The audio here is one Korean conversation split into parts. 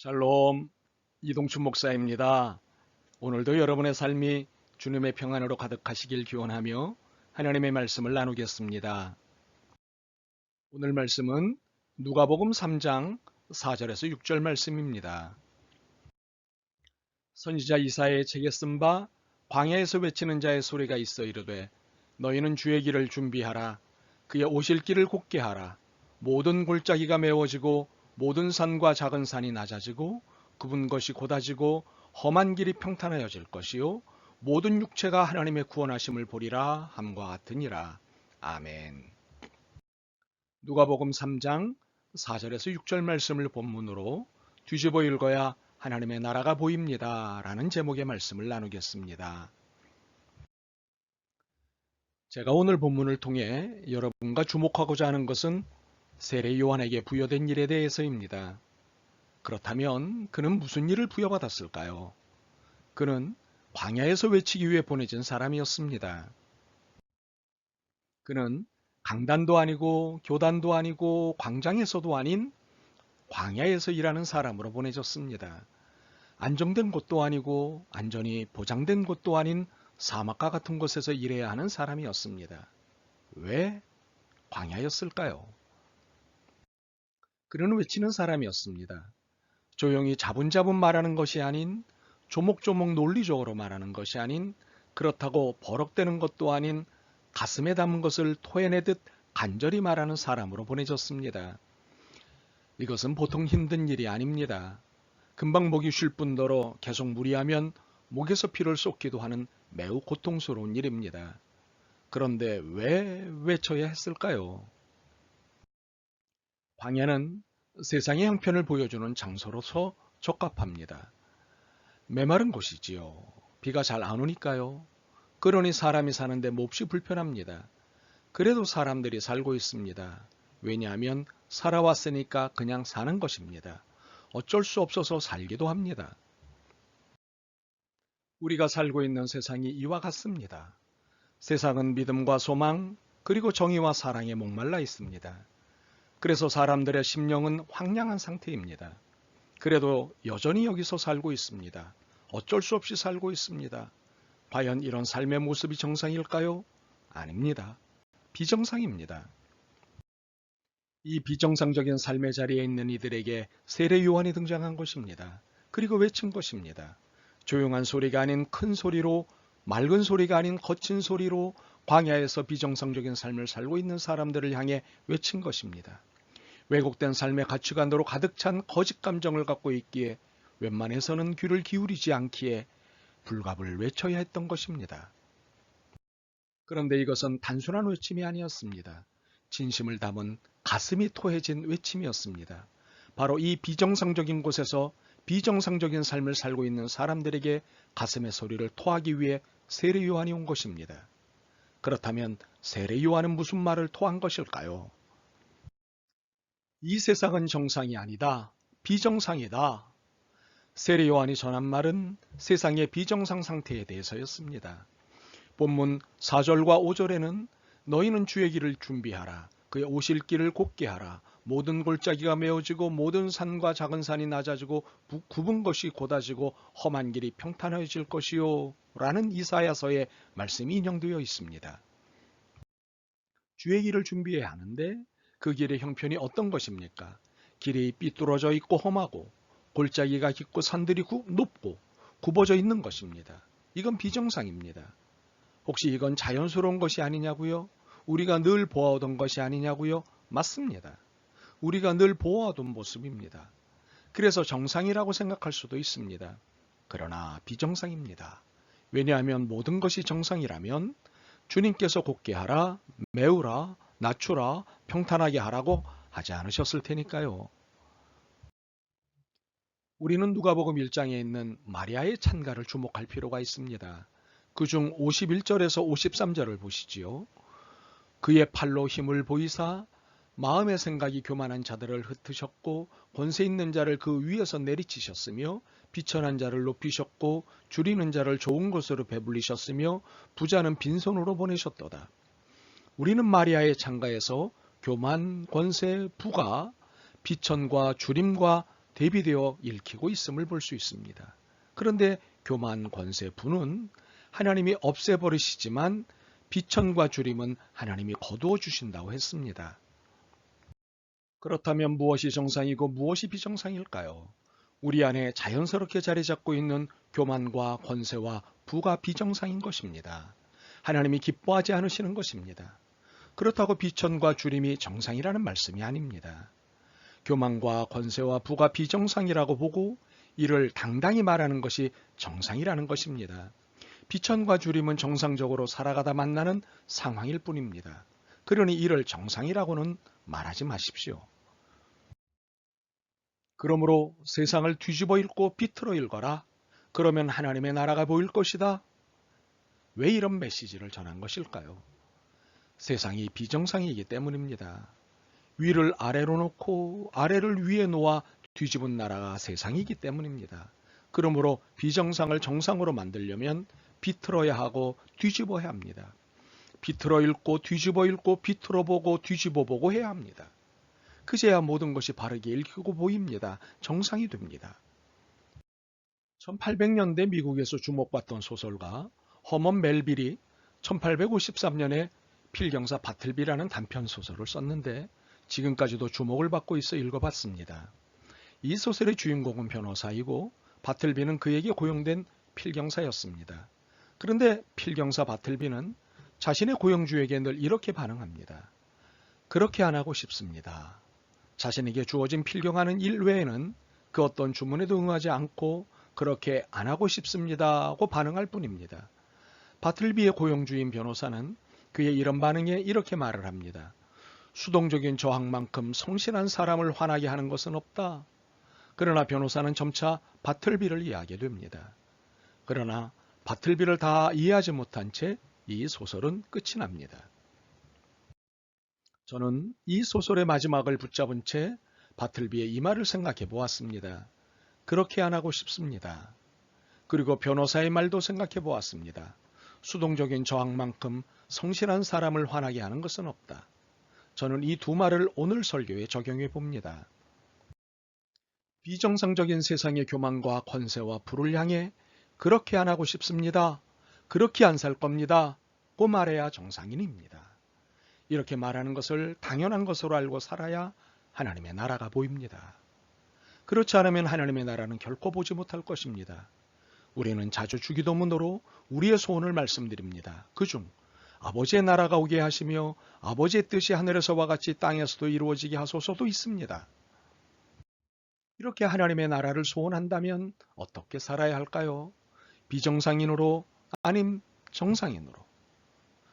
샬롬 이동춘 목사입니다. 오늘도 여러분의 삶이 주님의 평안으로 가득하시길 기원하며 하나님의 말씀을 나누겠습니다. 오늘 말씀은 누가복음 3장 4절에서 6절 말씀입니다. 선지자 이사의 책에 쓴 바 광야에서 외치는 자의 소리가 있어 이르되 너희는 주의 길을 준비하라 그의 오실 길을 곧게 하라 모든 골짜기가 메워지고 모든 산과 작은 산이 낮아지고 굽은 것이 곧아지고 험한 길이 평탄하여질 것이요 모든 육체가 하나님의 구원하심을 보리라 함과 같으니라. 아멘. 누가복음 3장 4절에서 6절 말씀을 본문으로 뒤집어 읽어야 하나님의 나라가 보입니다. 라는 제목의 말씀을 나누겠습니다. 제가 오늘 본문을 통해 여러분과 주목하고자 하는 것은 세례 요한에게 부여된 일에 대해서입니다. 그렇다면 그는 무슨 일을 부여받았을까요? 그는 광야에서 외치기 위해 보내진 사람이었습니다. 그는 강단도 아니고 교단도 아니고 광장에서도 아닌 광야에서 일하는 사람으로 보내졌습니다. 안정된 곳도 아니고 안전이 보장된 곳도 아닌 사막과 같은 곳에서 일해야 하는 사람이었습니다. 왜 광야였을까요? 그는 외치는 사람이었습니다. 조용히 자분자분 말하는 것이 아닌 조목조목 논리적으로 말하는 것이 아닌 그렇다고 버럭대는 것도 아닌 가슴에 담은 것을 토해내듯 간절히 말하는 사람으로 보내졌습니다. 이것은 보통 힘든 일이 아닙니다. 금방 목이 쉴 뿐더러 계속 무리하면 목에서 피를 쏟기도 하는 매우 고통스러운 일입니다. 그런데 왜 외쳐야 했을까요? 광야는 세상의 형편을 보여주는 장소로서 적합합니다. 메마른 곳이지요. 비가 잘 안 오니까요. 그러니 사람이 사는데 몹시 불편합니다. 그래도 사람들이 살고 있습니다. 왜냐하면 살아왔으니까 그냥 사는 것입니다. 어쩔 수 없어서 살기도 합니다. 우리가 살고 있는 세상이 이와 같습니다. 세상은 믿음과 소망, 그리고 정의와 사랑에 목말라 있습니다. 그래서 사람들의 심령은 황량한 상태입니다. 그래도 여전히 여기서 살고 있습니다. 어쩔 수 없이 살고 있습니다. 과연 이런 삶의 모습이 정상일까요? 아닙니다. 비정상입니다. 이 비정상적인 삶의 자리에 있는 이들에게 세례 요한이 등장한 것입니다. 그리고 외친 것입니다. 조용한 소리가 아닌 큰 소리로 맑은 소리가 아닌 거친 소리로 광야에서 비정상적인 삶을 살고 있는 사람들을 향해 외친 것입니다. 왜곡된 삶의 가치관으로 가득 찬 거짓 감정을 갖고 있기에 웬만해서는 귀를 기울이지 않기에 불갑을 외쳐야 했던 것입니다. 그런데 이것은 단순한 외침이 아니었습니다. 진심을 담은 가슴이 토해진 외침이었습니다. 바로 이 비정상적인 곳에서 비정상적인 삶을 살고 있는 사람들에게 가슴의 소리를 토하기 위해 세례 요한이 온 것입니다. 그렇다면 세례 요한은 무슨 말을 토한 것일까요? 이 세상은 정상이 아니다. 비정상이다. 세례 요한이 전한 말은 세상의 비정상 상태에 대해서였습니다. 본문 4절과 5절에는 너희는 주의 길을 준비하라. 그의 오실 길을 곧게 하라. 모든 골짜기가 메어지고 모든 산과 작은 산이 낮아지고 굽은 것이 곧아지고 험한 길이 평탄해질 것이요. 라는 이사야서의 말씀이 인용되어 있습니다. 주의 길을 준비해야 하는데 그 길의 형편이 어떤 것입니까? 길이 삐뚤어져 있고 험하고 골짜기가 깊고 산들이 높고 굽어져 있는 것입니다. 이건 비정상입니다. 혹시 이건 자연스러운 것이 아니냐고요? 우리가 늘 보아오던 것이 아니냐고요? 맞습니다. 우리가 늘 보아오던 모습입니다. 그래서 정상이라고 생각할 수도 있습니다. 그러나 비정상입니다. 왜냐하면 모든 것이 정상이라면 주님께서 곱게 하라, 메우라, 낮추라, 평탄하게 하라고 하지 않으셨을 테니까요. 우리는 누가복음 1장에 있는 마리아의 찬가를 주목할 필요가 있습니다. 그중 51절에서 53절을 보시지요. 그의 팔로 힘을 보이사 마음의 생각이 교만한 자들을 흩으셨고 권세 있는 자를 그 위에서 내리치셨으며 비천한 자를 높이셨고 줄이는 자를 좋은 곳으로 배불리셨으며 부자는 빈손으로 보내셨도다. 우리는 마리아의 창가에서 교만, 권세, 부가, 비천과 주림과 대비되어 읽히고 있음을 볼 수 있습니다. 그런데 교만 권세 부는 하나님이 없애버리시지만 비천과 주림은 하나님이 거두어 주신다고 했습니다. 그렇다면 무엇이 정상이고 무엇이 비정상일까요? 우리 안에 자연스럽게 자리 잡고 있는 교만과 권세와 부가 비정상인 것입니다. 하나님이 기뻐하지 않으시는 것입니다. 그렇다고 비천과 주림이 정상이라는 말씀이 아닙니다. 교만과 권세와 부가 비정상이라고 보고 이를 당당히 말하는 것이 정상이라는 것입니다. 비천과 주림은 정상적으로 살아가다 만나는 상황일 뿐입니다. 그러니 이를 정상이라고는 말하지 마십시오. 그러므로 세상을 뒤집어 읽고 비틀어 읽어라. 그러면 하나님의 나라가 보일 것이다. 왜 이런 메시지를 전한 것일까요? 세상이 비정상이기 때문입니다. 위를 아래로 놓고 아래를 위에 놓아 뒤집은 나라가 세상이기 때문입니다. 그러므로 비정상을 정상으로 만들려면 비틀어야 하고 뒤집어야 합니다. 비틀어 읽고 뒤집어 읽고 비틀어 보고 뒤집어 보고 해야 합니다. 그제야 모든 것이 바르게 읽히고 보입니다. 정상이 됩니다. 1800년대 미국에서 주목받던 소설가 허먼 멜빌이 1853년에 필경사 바틀비라는 단편 소설을 썼는데 지금까지도 주목을 받고 있어 읽어봤습니다. 이 소설의 주인공은 변호사이고 바틀비는 그에게 고용된 필경사였습니다. 그런데 필경사 바틀비는 자신의 고용주에게 늘 이렇게 반응합니다. 그렇게 안 하고 싶습니다. 자신에게 주어진 필경하는 일 외에는 그 어떤 주문에도 응하지 않고 그렇게 안 하고 싶습니다 고 반응할 뿐입니다. 바틀비의 고용주인 변호사는 그의 이런 반응에 이렇게 말을 합니다. 수동적인 저항만큼 성실한 사람을 화나게 하는 것은 없다. 그러나 변호사는 점차 바틀비를 이해하게 됩니다. 그러나 바틀비를 다 이해하지 못한 채 이 소설은 끝이 납니다. 저는 이 소설의 마지막을 붙잡은 채 바틀비의 이 말을 생각해 보았습니다. 그렇게 안 하고 싶습니다. 그리고 변호사의 말도 생각해 보았습니다. 수동적인 저항만큼 성실한 사람을 화나게 하는 것은 없다. 저는 이 두 말을 오늘 설교에 적용해 봅니다. 비정상적인 세상의 교만과 권세와 불을 향해 그렇게 안 하고 싶습니다. 그렇게 안 살 겁니다. 고 말해야 정상인입니다. 이렇게 말하는 것을 당연한 것으로 알고 살아야 하나님의 나라가 보입니다. 그렇지 않으면 하나님의 나라는 결코 보지 못할 것입니다. 우리는 자주 주기도문으로 우리의 소원을 말씀드립니다. 그중 아버지의 나라가 오게 하시며 아버지의 뜻이 하늘에서와 같이 땅에서도 이루어지게 하소서도 있습니다. 이렇게 하나님의 나라를 소원한다면 어떻게 살아야 할까요? 비정상인으로 아님 정상인으로.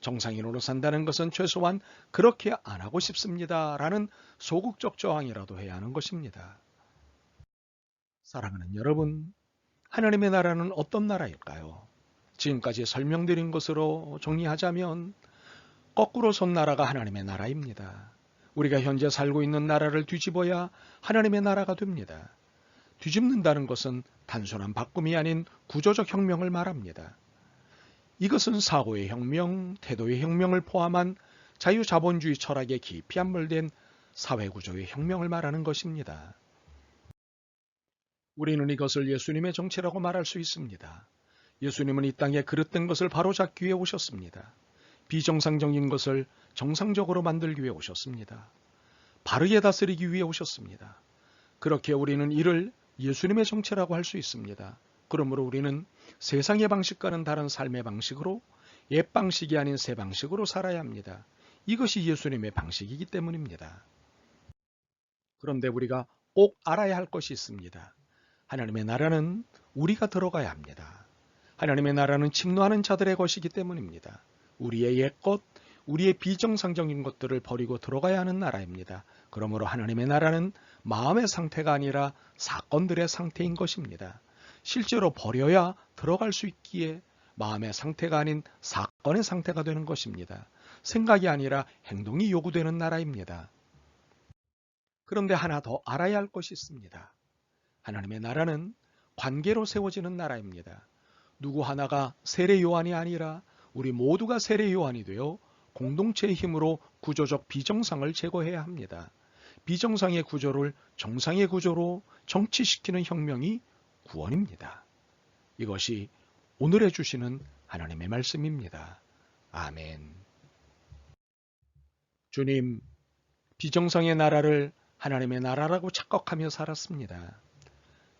정상인으로 산다는 것은 최소한 그렇게 안 하고 싶습니다. 라는 소극적 저항이라도 해야 하는 것입니다. 사랑하는 여러분, 하나님의 나라는 어떤 나라일까요? 지금까지 설명드린 것으로 정리하자면 거꾸로 선 나라가 하나님의 나라입니다. 우리가 현재 살고 있는 나라를 뒤집어야 하나님의 나라가 됩니다. 뒤집는다는 것은 단순한 바꿈이 아닌 구조적 혁명을 말합니다. 이것은 사고의 혁명, 태도의 혁명을 포함한 자유자본주의 철학에 깊이 함몰된 사회구조의 혁명을 말하는 것입니다. 우리는 이것을 예수님의 정체라고 말할 수 있습니다. 예수님은 이 땅에 그릇된 것을 바로잡기 위해 오셨습니다. 비정상적인 것을 정상적으로 만들기 위해 오셨습니다. 바르게 다스리기 위해 오셨습니다. 그렇게 우리는 이를 예수님의 정체라고 할 수 있습니다. 그러므로 우리는 세상의 방식과는 다른 삶의 방식으로 옛 방식이 아닌 새 방식으로 살아야 합니다. 이것이 예수님의 방식이기 때문입니다. 그런데 우리가 꼭 알아야 할 것이 있습니다. 하나님의 나라는 우리가 들어가야 합니다. 하나님의 나라는 침노하는 자들의 것이기 때문입니다. 우리의 옛것, 우리의 비정상적인 것들을 버리고 들어가야 하는 나라입니다. 그러므로 하나님의 나라는 마음의 상태가 아니라 사건들의 상태인 것입니다. 실제로 버려야 들어갈 수 있기에 마음의 상태가 아닌 사건의 상태가 되는 것입니다. 생각이 아니라 행동이 요구되는 나라입니다. 그런데 하나 더 알아야 할 것이 있습니다. 하나님의 나라는 관계로 세워지는 나라입니다. 누구 하나가 세례 요한이 아니라 우리 모두가 세례 요한이 되어 공동체의 힘으로 구조적 비정상을 제거해야 합니다. 비정상의 구조를 정상의 구조로 정치시키는 혁명이 구원입니다. 이것이 오늘 해주시는 하나님의 말씀입니다. 아멘. 주님, 비정상의 나라를 하나님의 나라라고 착각하며 살았습니다.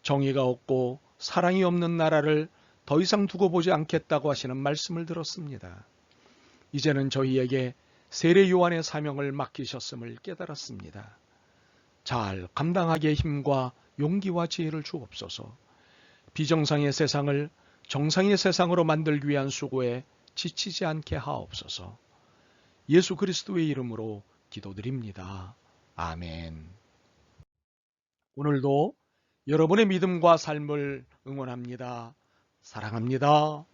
정의가 없고 사랑이 없는 나라를 더 이상 두고 보지 않겠다고 하시는 말씀을 들었습니다. 이제는 저희에게 세례 요한의 사명을 맡기셨음을 깨달았습니다. 잘 감당하기의 힘과 용기와 지혜를 주옵소서. 비정상의 세상을 정상의 세상으로 만들기 위한 수고에 지치지 않게 하옵소서. 예수 그리스도의 이름으로 기도드립니다. 아멘. 오늘도 여러분의 믿음과 삶을 응원합니다. 사랑합니다.